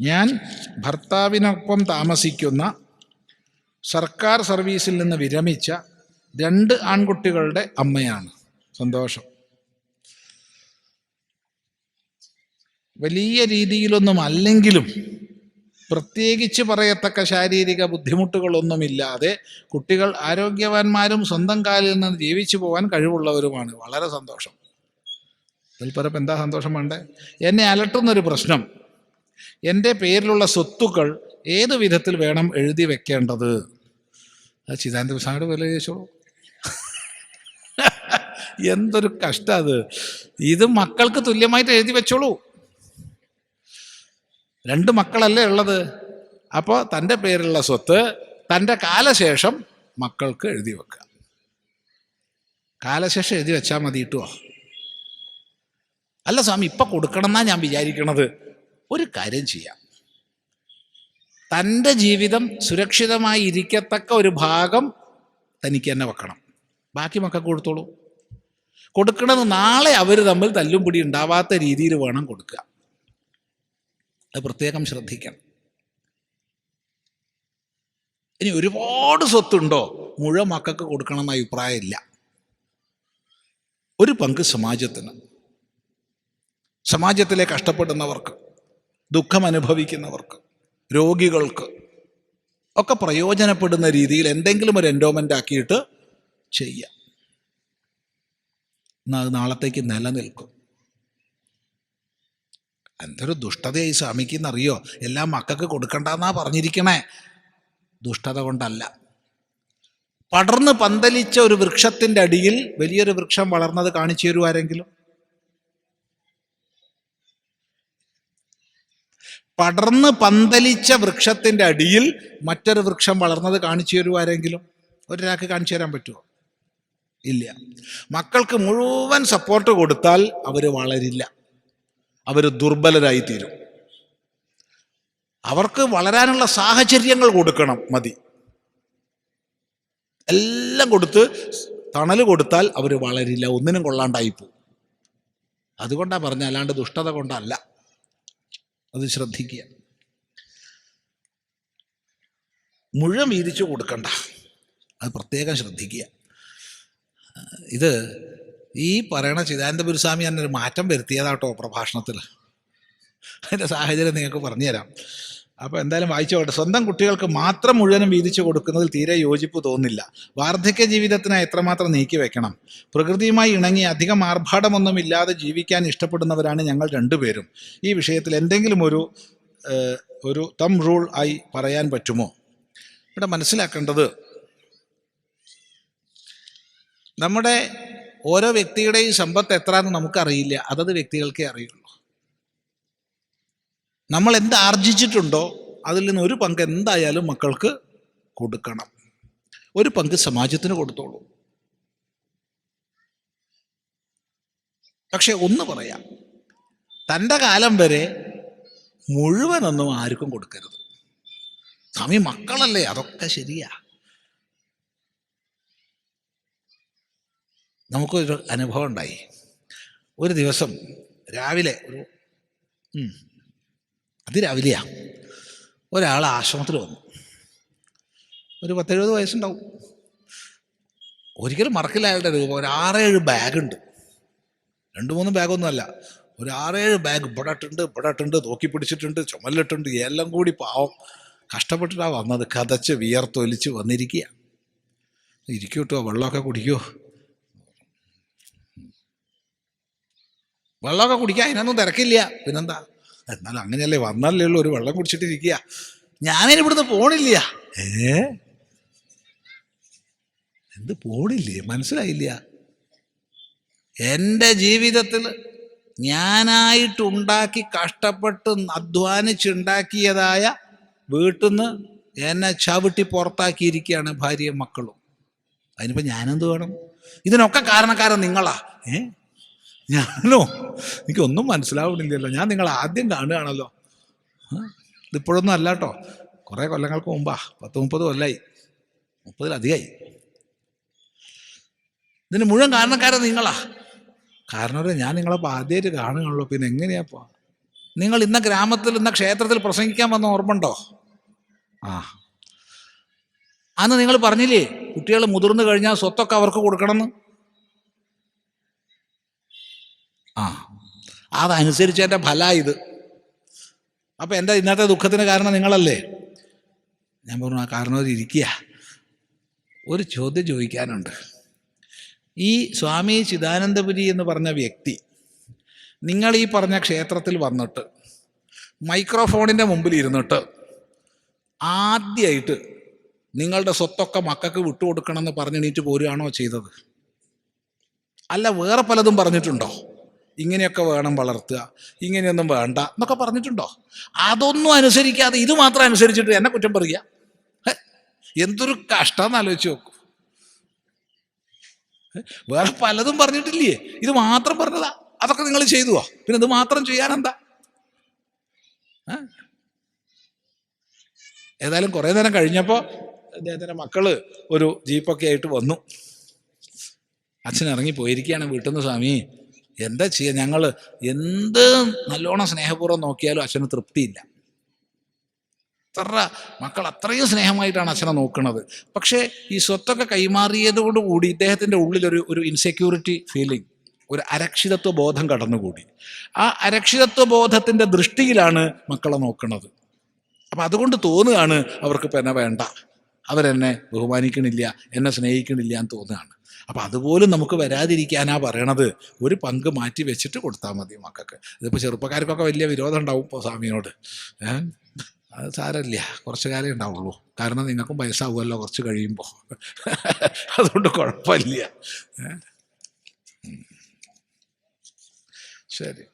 ഞാൻ ഭർത്താവിനൊപ്പം താമസിക്കുന്ന സർക്കാർ സർവീസിൽ നിന്ന് വിരമിച്ച രണ്ട് ആൺകുട്ടികളുടെ അമ്മയാണ്. സന്തോഷം. വലിയ രീതിയിലൊന്നും അല്ലെങ്കിലും പ്രത്യേകിച്ച് പറയത്തക്ക ശാരീരിക ബുദ്ധിമുട്ടുകളൊന്നുമില്ലാതെ കുട്ടികൾ ആരോഗ്യവാന്മാരും സ്വന്തം കാലിൽ നിന്ന് ജീവിച്ചു പോകാൻ കഴിവുള്ളവരുമാണ്. വളരെ സന്തോഷം. ഇതിൽ എന്താ സന്തോഷം വേണ്ടേ? എന്നെ അലട്ടുന്നൊരു പ്രശ്നം. എന്റെ പേരിലുള്ള സ്വത്തുക്കൾ ഏത് വിധത്തിൽ വേണം എഴുതി വെക്കേണ്ടത്? അത് ചിദാനന്ദ പ്രസാദ് വില ചോദിച്ചോളൂ. എന്തൊരു കഷ്ടം അത്. ഇത് മക്കൾക്ക് തുല്യമായിട്ട് എഴുതി വെച്ചോളൂ. രണ്ട് മക്കളല്ലേ ഉള്ളത്? അപ്പോൾ തന്റെ പേരിലുള്ള സ്വത്ത് തന്റെ കാലശേഷം മക്കൾക്ക് എഴുതി വെക്കുക. കാലശേഷം എഴുതി വെച്ചാൽ മതി കിട്ടുമോ അല്ല സ്വാമി ഇപ്പം കൊടുക്കണം എന്നാണ് ഞാൻ വിചാരിക്കണത്? ഒരു കാര്യം ചെയ്യാം. തന്റെ ജീവിതം സുരക്ഷിതമായി ഇരിക്കത്തക്ക ഒരു ഭാഗം തനിക്ക് തന്നെ വെക്കണം. ബാക്കി മക്കൾക്ക് കൊടുത്തോളൂ. കൊടുക്കണത് നാളെ അവർ തമ്മിൽ തല്ലും പിടി ഉണ്ടാവാത്ത രീതിയിൽ വേണം കൊടുക്കുക. അത് പ്രത്യേകം ശ്രദ്ധിക്കണം. ഇനി ഒരുപാട് സ്വത്തുണ്ടോ? മുഴുവൻ മക്കൾക്ക് കൊടുക്കണമെന്ന അഭിപ്രായമില്ല. ഒരു പങ്ക് സമാജത്തിന്. സമാജത്തിലെ കഷ്ടപ്പെടുന്നവർക്ക് ദുഃഖം അനുഭവിക്കുന്നവർക്ക് രോഗികൾക്ക് ഒക്കെ പ്രയോജനപ്പെടുന്ന രീതിയിൽ എന്തെങ്കിലും ഒരു എൻഡോമെന്റ് ആക്കിയിട്ട് ചെയ്യാം. എന്നാൽ അത് നാളത്തേക്ക് നിലനിൽക്കും. എന്തൊരു ദുഷ്ടതയായി സ്വാമിക്കെന്നറിയോ? എല്ലാം മക്കൾക്ക് കൊടുക്കണ്ടെന്നാ പറഞ്ഞിരിക്കണേ. ദുഷ്ടത കൊണ്ടല്ല. പടർന്ന് പന്തലിച്ച ഒരു വൃക്ഷത്തിന്റെ അടിയിൽ വലിയൊരു വൃക്ഷം വളർന്നത് കാണിച്ചു തരൂ ആരെങ്കിലും? പടർന്ന് പന്തലിച്ച വൃക്ഷത്തിന്റെ അടിയിൽ മറ്റൊരു വൃക്ഷം വളർന്നത് കാണിച്ചു തരൂ ആരെങ്കിലും? ഒരാൾക്ക് കാണിച്ചു തരാൻ പറ്റുമോ ഇല്ല. മക്കൾക്ക് മുഴുവൻ സപ്പോർട്ട് കൊടുത്താൽ അവർ വളരില്ല. അവർ ദുർബലരായി തീരും അവർക്ക് വളരാനുള്ള സാഹചര്യങ്ങൾ കൊടുക്കണം മതി. എല്ലാം കൊടുത്ത് തണൽ കൊടുത്താൽ അവർ വളരില്ല ഒന്നിനും കൊള്ളാണ്ടായി പോകും അതുകൊണ്ടാണ് പറഞ്ഞ അല്ലാണ്ട് ദുഷ്ടത കൊണ്ടല്ല. അത് ശ്രദ്ധിക്കുക. മുഴുവൻ വീതിച്ചു കൊടുക്കണ്ട. അത് പ്രത്യേകം ശ്രദ്ധിക്കുക. ഇത് ഈ പറയണ ചിദാനന്ദ ഗുരുസ്വാമി തന്നെ ഒരു മാറ്റം വരുത്തിയതാട്ടോ പ്രഭാഷണത്തിൽ അതിന്റെ സാഹചര്യം നിങ്ങൾക്ക് പറഞ്ഞുതരാം. അപ്പോൾ എന്തായാലും വായിച്ചോട്ടെ. സ്വന്തം കുട്ടികൾക്ക് മാത്രം മുഴുവനും വീതിച്ചു കൊടുക്കുന്നതിൽ തീരെ യോജിപ്പ് തോന്നില്ല. വാർദ്ധക്യ ജീവിതത്തിന് എത്രമാത്രം നീക്കി വെക്കണം? പ്രകൃതിയുമായി ഇണങ്ങി അധികം ആർഭാടമൊന്നുമില്ലാതെ ജീവിക്കാൻ ഇഷ്ടപ്പെടുന്നവരാണ് ഞങ്ങൾ രണ്ടുപേരും. ഈ വിഷയത്തിൽ എന്തെങ്കിലും ഒരു ഒരു തം റൂൾ ആയി പറയാൻ പറ്റുമോ? ഇവിടെ മനസ്സിലാക്കേണ്ടത് നമ്മുടെ ഓരോ വ്യക്തിയുടെയും സമ്പത്ത് എത്ര എന്ന് നമുക്കറിയില്ല. അതത് വ്യക്തികൾക്കേ അറിയുള്ളൂ. നമ്മൾ എന്ത് ആർജിച്ചിട്ടുണ്ടോ അതിൽ നിന്ന് ഒരു പങ്ക് എന്തായാലും മക്കൾക്ക് കൊടുക്കണം. ഒരു പങ്ക് സമാജത്തിന് കൊടുത്തോളൂ. പക്ഷെ ഒന്ന് പറയാം. തന്റെ കാലം വരെ മുഴുവനൊന്നും ആർക്കും കൊടുക്കരുത്. സ്വാമി മക്കളല്ലേ? അതൊക്കെ ശരിയാ. നമുക്കൊരു അനുഭവം ഉണ്ടായി. ഒരു ദിവസം രാവിലെ ഒരു അതിരാവിലെയാ ഒരാൾ ആശ്രമത്തിൽ വന്നു. ഒരു പത്തെഴുപത് വയസ്സുണ്ടാവും. ഒരിക്കലും മറക്കില്ല അയാളുടെ രൂപം ഒരു ആറേഴ് ബാഗുണ്ട് രണ്ട് മൂന്ന് ബാഗൊന്നുമല്ല ഒരു ആറേഴ് ബാഗ് ഇവിടെ ഇട്ടുണ്ട് ഇവിടെ ഇട്ടുണ്ട് തൂക്കി പിടിച്ചിട്ടുണ്ട് ചുമലിട്ടുണ്ട് എല്ലാം കൂടി പാവം. കഷ്ടപ്പെട്ടിട്ടാണ് വന്നത്. കതച്ച് വിയർത്തൊലിച്ച് വന്നിരിക്കുക ഇരിക്കൂട്ടോ വെള്ളമൊക്കെ കുടിക്കുമോ വെള്ളമൊക്കെ കുടിക്കാൻ അതിനൊന്നും തിരക്കില്ല. പിന്നെന്താ? എന്നാലും അങ്ങനെയല്ലേ വന്നല്ലേ ഉള്ളൂ ഒരു വെള്ളം കുടിച്ചിട്ടിരിക്കുക ഞാനിനി ഇവിടുന്ന് പോണില്ല. ഏ? എന്ത് പോണില്ലേ? മനസ്സിലായില്ല. എന്റെ ജീവിതത്തിൽ ഞാനായിട്ടുണ്ടാക്കി കഷ്ടപ്പെട്ട് അധ്വാനിച്ചുണ്ടാക്കിയതായ വീട്ടിൽ നിന്ന് എന്നെ ചവിട്ടി പുറത്താക്കിയിരിക്കുകയാണ് ഭാര്യയും മക്കളും. അതിനിപ്പോൾ ഞാനെന്ത് വേണം? ഇതിനൊക്കെ കാരണക്കാരൻ നിങ്ങളാ. ഏ? ഞാനോ? എനിക്കൊന്നും മനസ്സിലാവണില്ലല്ലോ ഞാൻ നിങ്ങൾ ആദ്യം കാണുകയാണല്ലോ. ഇതിപ്പോഴൊന്നും അല്ല കേട്ടോ കുറേ കൊല്ലങ്ങൾക്ക് മുമ്പാ. പത്ത് മുപ്പത് കൊല്ലായി. മുപ്പതിലധികമായി. ഇതിന് മുഴുവൻ കാരണക്കാരൻ നിങ്ങളാ. കാരണം ഞാൻ നിങ്ങളപ്പോൾ ആദ്യമായിട്ട് കാണുകയാണല്ലോ. പിന്നെ എങ്ങനെയാപ്പോ നിങ്ങൾ ഇന്ന ഗ്രാമത്തിൽ ഇന്ന ക്ഷേത്രത്തിൽ പ്രസംഗിക്കാൻ വന്ന ഓർമ്മണ്ടോ ആ. അന്ന് നിങ്ങൾ പറഞ്ഞില്ലേ കുട്ടികൾ മുതിർന്നു കഴിഞ്ഞാൽ സ്വത്തൊക്കെ അവർക്ക് കൊടുക്കണമെന്ന്? ആ. അതനുസരിച്ച് എന്റെ ഫല ഇത്. അപ്പം എന്റെ ഇന്നത്തെ ദുഃഖത്തിന് കാരണം നിങ്ങളല്ലേ? ഞാൻ പറഞ്ഞു ആ കാരണം ഇരിക്കുക ഒരു ചോദ്യം ചോദിക്കാനുണ്ട്. ഈ സ്വാമി ചിദാനന്ദപുരി എന്ന് പറഞ്ഞ വ്യക്തി നിങ്ങൾ ഈ പറഞ്ഞ ക്ഷേത്രത്തിൽ വന്നിട്ട് മൈക്രോഫോണിന്റെ മുമ്പിൽ ഇരുന്നിട്ട് ആദ്യമായിട്ട് നിങ്ങളുടെ സ്വത്തൊക്കെ മക്കൾക്ക് വിട്ടുകൊടുക്കണമെന്ന് പറഞ്ഞെണീറ്റ് പോരുകയാണോ ചെയ്തത്? അല്ല വേറെ പലതും പറഞ്ഞിട്ടുണ്ടോ? ഇങ്ങനെയൊക്കെ വേണം വളർത്തുക ഇങ്ങനെയൊന്നും വേണ്ട എന്നൊക്കെ പറഞ്ഞിട്ടുണ്ടോ? അതൊന്നും അനുസരിക്കാതെ ഇത് മാത്രം അനുസരിച്ചിട്ട് എന്നെ കുറ്റം പറയുക? എന്തൊരു കഷ്ടമെന്ന് ആലോചിച്ച് നോക്കൂ. വേറെ പലതും പറഞ്ഞിട്ടില്ലേ? ഇത് മാത്രം പറഞ്ഞതാ. അതൊക്കെ നിങ്ങൾ ചെയ്തുവോ? പിന്നെ ഇത് മാത്രം ചെയ്യാനെന്താ? ഏതായാലും കുറേ നേരം കഴിഞ്ഞപ്പോൾ അദ്ദേഹത്തിന്റെ മക്കൾ ഒരു ജീപ്പൊക്കെ ആയിട്ട് വന്നു. അച്ഛൻ ഇറങ്ങി പോയിരിക്കുകയാണ് വീട്ടിൽ നിന്ന് സ്വാമി. എന്താ ചെയ്യുക ഞങ്ങൾ എന്ത് നല്ലോണം സ്നേഹപൂർവം നോക്കിയാലും അച്ഛന് തൃപ്തിയില്ല. അത്ര മക്കൾ അത്രയും സ്നേഹമായിട്ടാണ് അച്ഛനെ നോക്കുന്നത് പക്ഷേ ഈ സ്വത്തൊക്കെ കൈമാറിയതോടുകൂടി ഇദ്ദേഹത്തിന്റെ ഉള്ളിലൊരു ഒരു ഇൻസെക്യൂരിറ്റി ഫീലിംഗ് ഒരു അരക്ഷിതത്വ ബോധം കടന്നുകൂടി. ആ അരക്ഷിതത്വ ബോധത്തിന്റെ ദൃഷ്ടിയിലാണ് മക്കളെ നോക്കുന്നത് അപ്പം അതുകൊണ്ട് തോന്നുകയാണ് അവർക്ക് ഇപ്പം എന്നെ വേണ്ട. അവരെന്നെ ബഹുമാനിക്കണില്ല എന്നെ സ്നേഹിക്കണില്ല എന്ന് തോന്നുകയാണ്. അപ്പം അതുപോലും നമുക്ക് വരാതിരിക്കാനാ പറയണത്. ഒരു പങ്ക് മാറ്റി വെച്ചിട്ട് കൊടുത്താൽ മതി മക്കൾക്ക്. ഇതിപ്പോൾ ചെറുപ്പക്കാർക്കൊക്കെ വലിയ വിരോധം ഉണ്ടാവും ഇപ്പോൾ സ്വാമിയോട് അത് സാരമില്ല. കുറച്ച് കാലം ഉണ്ടാവുള്ളൂ. കാരണം നിങ്ങൾക്കും വയസ്സാവുമല്ലോ കുറച്ച് കഴിയുമ്പോൾ അതുകൊണ്ട് കുഴപ്പമില്ല. ശരി.